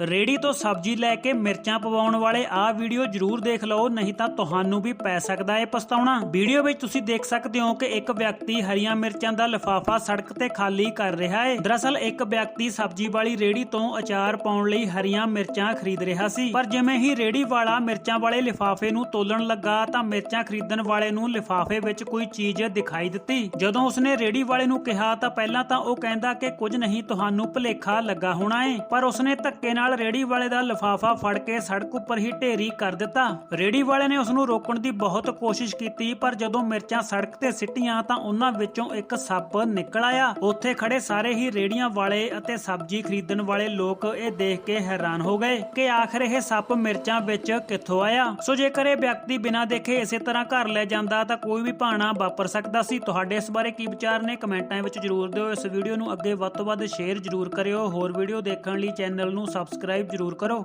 ਰੇੜੀ ਤੋਂ ਸਬਜ਼ੀ ਲੈ ਕੇ ਮਿਰਚਾਂ ਪਵਾਉਣ ਵਾਲੇ ਆਹ ਵੀਡੀਓ ਜਰੂਰ ਦੇਖ ਲਓ, ਨਹੀਂ ਤਾਂ ਤੁਹਾਨੂੰ ਵੀ ਪੈ ਸਕਦਾ ਹੈ ਪਛਤਾਉਣਾ। ਵੀਡੀਓ ਵਿੱਚ ਤੁਸੀਂ ਦੇਖ ਸਕਦੇ ਹੋ ਕਿ ਇੱਕ ਵਿਅਕਤੀ ਹਰੀਆਂ ਮਿਰਚਾਂ ਦਾ ਲਿਫਾਫਾ ਸੜਕ ਤੇ ਖਾਲੀ ਕਰ ਰਿਹਾ ਹੈ। ਦਰਅਸਲ ਇੱਕ ਵਿਅਕਤੀ ਸਬਜ਼ੀ ਵਾਲੀ ਰੇੜੀ ਤੋਂ ਅਚਾਰ ਪਾਉਣ ਲਈ ਹਰੀਆਂ ਮਿਰਚਾਂ ਖਰੀਦ ਰਿਹਾ ਸੀ। ਪਰ ਜਿਵੇਂ ਹੀ ਰੇੜੀ ਵਾਲਾ ਮਿਰਚਾਂ ਵਾਲੇ ਲਿਫਾਫੇ ਨੂੰ ਤੋਲਣ ਲੱਗਾ ਤਾਂ ਮਿਰਚਾਂ ਖਰੀਦਣ ਵਾਲੇ ਨੂੰ ਲਿਫਾਫੇ ਵਿੱਚ ਕੋਈ ਚੀਜ਼ ਦਿਖਾਈ ਦਿੱਤੀ। ਜਦੋਂ ਉਸਨੇ ਰੇੜੀ ਵਾਲੇ ਨੂੰ ਕਿਹਾ ਤਾਂ ਪਹਿਲਾਂ ਤਾਂ ਉਹ ਕਹਿੰਦਾ ਕਿ ਕੁਝ ਨਹੀਂ, ਤੁਹਾਨੂੰ ਭੁਲੇਖਾ ਲੱਗਾ ਹੋਣਾ ਹੈ ਪਰ ਉਸਨੇ ਧੱਕੇ ਨਾਲ ਨਾਲ ਰੇੜੀ ਵਾਲੇ ਦਾ ਲਿਫਾਫਾ ਫੜ ਕੇ ਸੜਕ ਉੱਪਰ ਹੀ ਢੇਰੀ ਕਰ ਦਿੱਤਾ। ਰੇੜੀ ਵਾਲੇ ਨੇ ਉਸ ਨੂੰ ਰੋਕਣ ਦੀ ਬਹੁਤ ਕੋਸ਼ਿਸ਼ ਕੀਤੀ, ਪਰ ਜਦੋਂ ਮਿਰਚਾਂ ਸੜਕ ਤੇ ਸਿੱਟੀਆਂ ਤਾਂ ਉਹਨਾਂ ਵਿੱਚੋਂ ਇੱਕ ਸੱਪ ਨਿਕਲ ਆਇਆ। ਉੱਥੇ ਖੜੇ ਸਾਰੇ ਹੀ ਰੇੜੀਆਂ ਵਾਲੇ ਅਤੇ ਸਬਜ਼ੀ ਖਰੀਦਣ ਵਾਲੇ ਲੋਕ ਇਹ ਦੇਖ ਕੇ ਹੈਰਾਨ ਹੋ ਗਏ ਕਿ ਆਖਰ ਇਹ ਸੱਪ ਮਿਰਚਾਂ ਵਿੱਚ ਕਿੱਥੋਂ ਆਇਆ? ਸੋ ਜੇਕਰ ਇਹ ਵਿਅਕਤੀ ਬਿਨਾਂ ਦੇਖੇ ਇਸੇ ਤਰ੍ਹਾਂ ਘਰ ਲੈ ਜਾਂਦਾ ਤਾਂ ਕੋਈ ਵੀ ਭਾਣਾ ਵਾਪਰ ਸਕਦਾ ਸੀ। ਤੁਹਾਡੇ ਇਸ ਬਾਰੇ ਕੀ ਵਿਚਾਰ ਨੇ? ਕਮੈਂਟਾਂ ਵਿੱਚ ਜਰੂਰ ਦਿਓ। ਇਸ ਵੀਡੀਓ ਨੂੰ ਅੱਗੇ ਵੱਧ ਤੋਂ ਵੱਧ ਸ਼ੇਅਰ ਜਰੂਰ ਕਰਿਓ। ਹੋਰ ਵੀਡੀਓ ਦੇਖਣ ਲਈ ਚੈਨਲ ਨੂੰ ਸਬਸਕ੍ਰਾਈਬ ਜਰੂਰ ਕਰੋ।